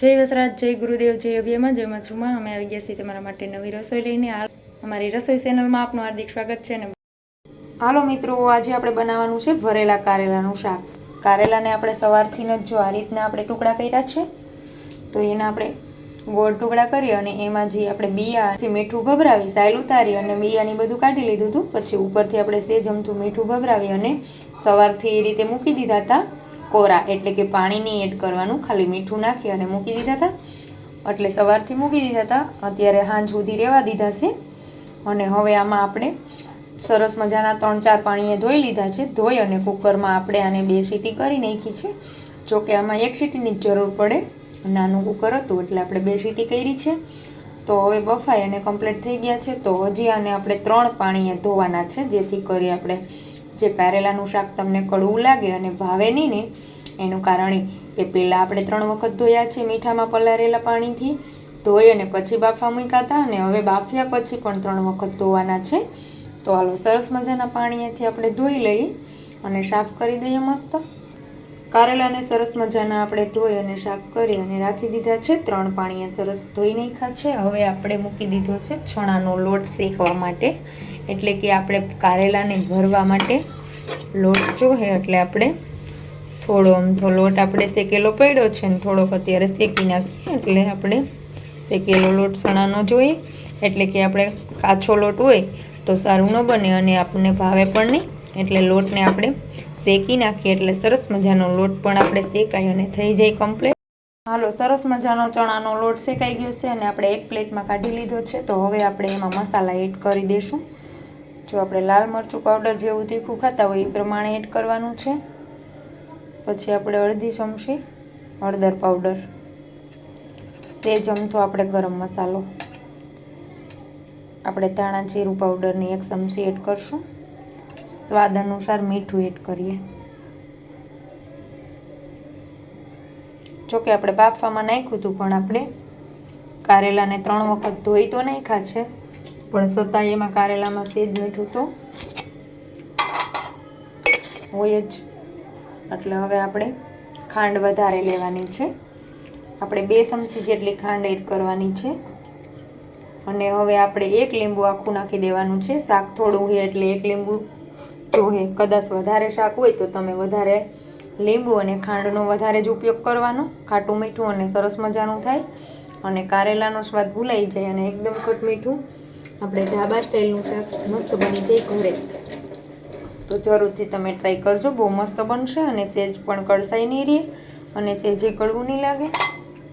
જય વસરાજ, જય ગુરુદેવ, જય અભિયમાં, જય મજરૂમાં અમે આવી ગયા છીએ તમારા માટે નવી રસોઈ લઈને. અમારી રસોઈ ચેનલમાં આપનું હાર્દિક સ્વાગત છે ને. હાલો મિત્રો, આજે આપણે બનાવવાનું છે ભરેલા કારેલાનું શાક. કારેલાને આપણે સવારથી જ જો આ રીતના આપણે ટુકડા કર્યા છે, તો એના આપણે ગોળ ટુકડા કરી અને એમાં જે આપણે બિયાથી મીઠું ભભરાવી, સાયલ ઉતારી અને બિયાની બધું કાઢી લીધું હતું. પછી ઉપરથી આપણે સેજ અમથું મીઠું ભભરાવી અને સવારથી એ રીતે મૂકી દીધા હતા કોરા, એટલે કે પાણી નહીં એડ કરવાનું, ખાલી મીઠું નાખી અને મૂકી દીધા હતા. એટલે સવારથી મૂકી દીધા હતા. અત્યારે હાંજ સુધી રહેવા દીધા છે. અને હવે આમાં આપણે સરસ મજાના ત્રણ ચાર પાણીએ ધોઈ લીધા છે. ધોઈ અને કુકરમાં આપણે આને બે સીટી કરી નાખી છે. જોકે આમાં એક સીટીની જ જરૂર પડે. નાનું કુકર હતું એટલે આપણે બે સીટી કરી છે. તો હવે બફાઈ અને કમ્પ્લીટ થઈ ગયા છે. તો હજી આને આપણે ત્રણ પાણીએ ધોવાના છે, જેથી કરી આપણે જે કારેલાનું શાક તમને કડવું લાગે અને ભાવે નહીં ને, એનું કારણ એ કે પહેલાં આપણે ત્રણ વખત ધોયા છે મીઠામાં પલારેલા પાણીથી. ધોઈ અને પછી બાફા મૂક્યા હતા અને હવે બાફ્યા પછી પણ ત્રણ વખત ધોવાના છે. તો હાલો સરસ મજાના પાણીએથી આપણે ધોઈ લઈએ અને સાફ કરી દઈએ મસ્ત. કારેલાને સરસ મજાના આપણે ધોઈ અને શાક કરી અને રાખી દીધા છે. ત્રણ પાણીએ સરસ ધોઈ નાખ્યા છે. હવે આપણે મૂકી દીધો છે છણાનો લોટ શેકવા માટે. એટલે કે આપણે કારેલાને ભરવા માટે લોટ જોહે એટલે આપણે થોડો અમથો લોટ આપણે શેકેલો પડ્યો છે ને થોડોક અત્યારે શેકી નાખીએ એટલે આપણે શેકેલો લોટ ચણાનો જોઈએ. એટલે કે આપણે કાચો લોટ હોય તો સારું ન બને અને આપણને ભાવે પણ નહીં. એટલે લોટને આપણે શેકી નાખીએ એટલે સરસ મજાનો લોટ પણ આપણે શેકાય અને થઈ જાય કમ્પ્લીટ હાલો, સરસ મજાનો ચણાનો લોટ શેકાઈ ગયો છે અને આપણે એક પ્લેટમાં કાઢી લીધો છે. તો હવે આપણે એમાં મસાલા એડ કરી દઈશું જો આપણે લાલ મરચું પાવડર જેવું તીખું ખાતા હોય એ પ્રમાણે એડ કરવાનું છે. પછી આપણે અડધી ચમચી હળદર પાવડર. સે ચમચો આપણે ગરમ મસાલો. આપણે ધાણા જીરું પાવડરની એક ચમચી એડ કરશું. સ્વાદ અનુસાર મીઠું એડ કરીએ. જોકે આપણે બાફવામાં નાખ્યું હતું, પણ આપણે કારેલાને ત્રણ વખત ધોઈ તો નાખ્યા છે. પણ છતાં એમાં કારેલામાં સેજ મીઠું તો હોય જ. એટલે હવે આપણે ખાંડ વધારે લેવાની છે. આપણે બે ચમચી જેટલી ખાંડ એડ કરવાની છે. અને હવે આપણે એક લીંબુ આખું નાખી દેવાનું છે. શાક થોડું હોય એટલે એક લીંબુ જોહે કદાચ વધારે શાક હોય તો તમે વધારે લીંબુ અને ખાંડનો વધારે જ ઉપયોગ કરવાનો. ખાટું મીઠું અને સરસ મજાનું થાય. અને કારેલાનો સ્વાદ ભૂલાઈ જાય અને એકદમ ખટ મીઠું. આપણે ઢાબા સ્ટાઇલનું શાક મસ્ત બની જાય ઘરે. તો જરૂરથી તમે ટ્રાય કરજો. બહુ મસ્ત બનશે અને સેજ પણ કળસાઈ નહીં રહે અને સેજે કડવું નહીં લાગે.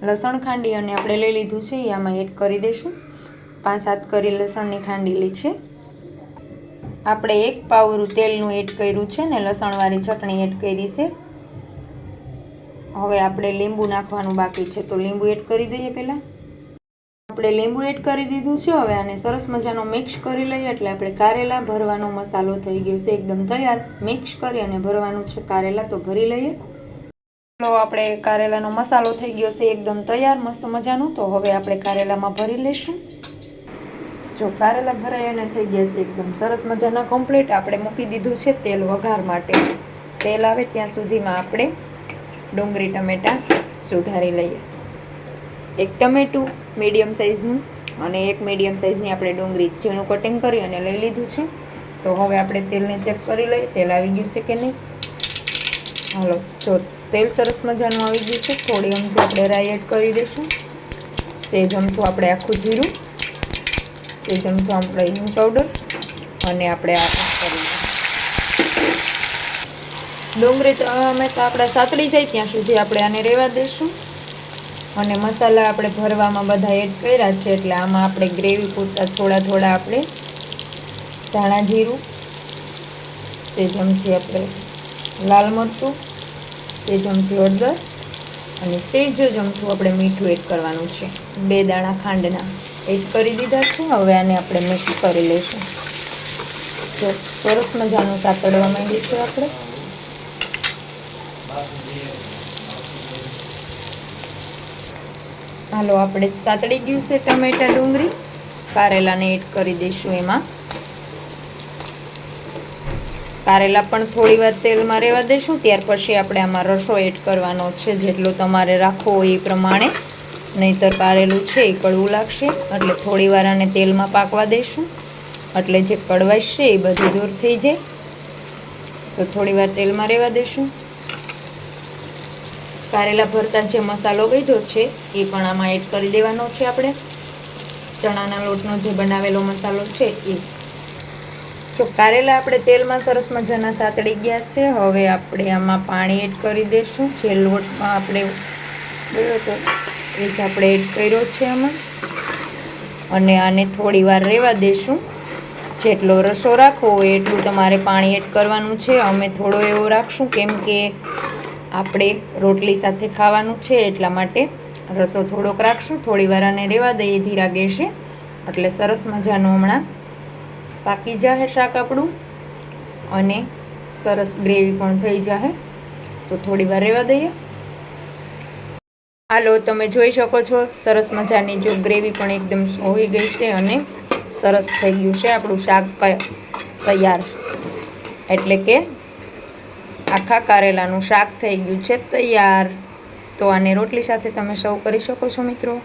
લસણ ખાંડી અને આપણે લઈ લીધું છે એ આમાં એડ કરી દઈશું. પાંચ સાત કરી લસણની ખાંડી લી છે આપણે એક પાવરું તેલનું એડ કર્યું છે ને લસણવાળી ચટણી એડ કરી છે. હવે આપણે લીંબુ નાખવાનું બાકી છે, તો લીંબુ એડ કરી દઈએ પહેલાં. આપણે લીંબુ એડ કરી દીધું છે, હવે આને સરસ મજાનો મિક્સ કરી લઈએ, એટલે આપણે કારેલા ભરવાનો મસાલો થઈ ગયો છે, એકદમ તૈયાર. મિક્સ કરી અને ભરવાનું છે કારેલા, તો ભરી લઈએ. ચાલો આપણે કારેલાનો મસાલો થઈ ગયો છે, એકદમ તૈયાર, મસ્ત મજાનો. તો હવે આપણે કારેલામાં ભરી લઈશું. જો કારેલા ભરાય અને થઈ ગયા છે એકદમ સરસ મજાના કમ્પ્લીટ આપણે મૂકી દીધું છે તેલ વઘાર માટે. તેલ આવે ત્યાં સુધીમાં આપણે ડુંગળી, ટમેટાં સુધારી લઈએ. એક ટમેટું મીડિયમ સાઇઝનું અને એક મીડિયમ સાઇઝની આપણે ડુંગળી ઝીણું કટિંગ કરી અને લઈ લીધું છે. તો હવે આપણે તેલને ચેક કરી લઈએ. તેલ આવી ગયું છે કે નહીં? હાલો, જો તેલ સરસ મજાનું આવી ગયું છે. થોડી અમથું આપણે રાઈ એડ કરી દઈશું. સેજ અમથું આપણે આખું જીરું સેજ ચમચો આપણે હિંગ પાવડર અને આપણે આ કરી ડુંગળી તો અમે તો આપણે સાતળી જાય ત્યાં સુધી આપણે આને રહેવા દઈશું અને મસાલા આપણે ભરવામાં બધા એડ કર્યા છે એટલે આમાં આપણે ગ્રેવી પૂરતા થોડા થોડા આપણે ધાણા જીરું, તે ચમચી આપણે લાલ મરચું, તે ચમચી હળદર અને જ ચમચું આપણે મીઠું એડ કરવાનું છે. બે દાણા ખાંડના. એડ કરી દીધા છે. હવે આને આપણે મિક્સ કરી લઈશું. તો સરસ મજાનું સાતડવા માંડીએ છીએ આપણે. હાલો, આપણે સાતડી ગયું છે ટમેટા ડુંગળી. કારેલાને એડ કરી દઈશું એમાં. કારેલા પણ થોડી વાર તેલમાં રહેવા દઈશું. ત્યાર પછી આપણે આમાં રસો એડ કરવાનો છે. જેટલો તમારે રાખવો હોય એ પ્રમાણે. નહીંતર કારેલું છે એ કડવું લાગશે. એટલે થોડી વાર આને તેલમાં પાકવા દઈશું એટલે જે કડવાશ છે એ બધી દૂર થઈ જાય. તો થોડી વાર તેલમાં રહેવા દઈશું કારેલા ભરતા જે મસાલો વધ્યો છે, એ પણ આમાં એડ કરી દેવાનો છે આપણે. ચણાના લોટનો જે બનાવેલો મસાલો છે, એ. તો કારેલા આપણે તેલમાં સરસ મજાના સાતળી ગયા છે, હવે આપણે આમાં પાણી એડ કરી દઈશું જે લોટમાં આપણે એ જ આપણે એડ કર્યો છે આમાં. અને આને થોડી વાર રહેવા દઈશું જેટલો રસો રાખવો હોય એટલું તમારે પાણી એડ કરવાનું છે. અમે થોડો એવો રાખશું કેમ કે આપણે રોટલી સાથે ખાવાનું છે એટલા માટે રસો થોડોક રાખશું. થોડી વાર આને રહેવા દઈએ ધીરા ગેસે. એટલે સરસ મજાનું હમણાં પાકી જાહે શાક આપણું. અને સરસ ગ્રેવી પણ થઈ જાહે. તો થોડી વાર રહેવા દઈએ. હાલો, તમે જોઈ શકો છો, સરસ મજાની જો ગ્રેવી પણ એકદમ હોઈ ગઈ છે અને સરસ થઈ ગયું છે આપણું શાક તૈયાર. એટલે કે આખા કારેલાનું શાક થઈ ગયું છે તૈયાર. તો આને રોટલી સાથે તમે સર્વ કરી શકો છો મિત્રો.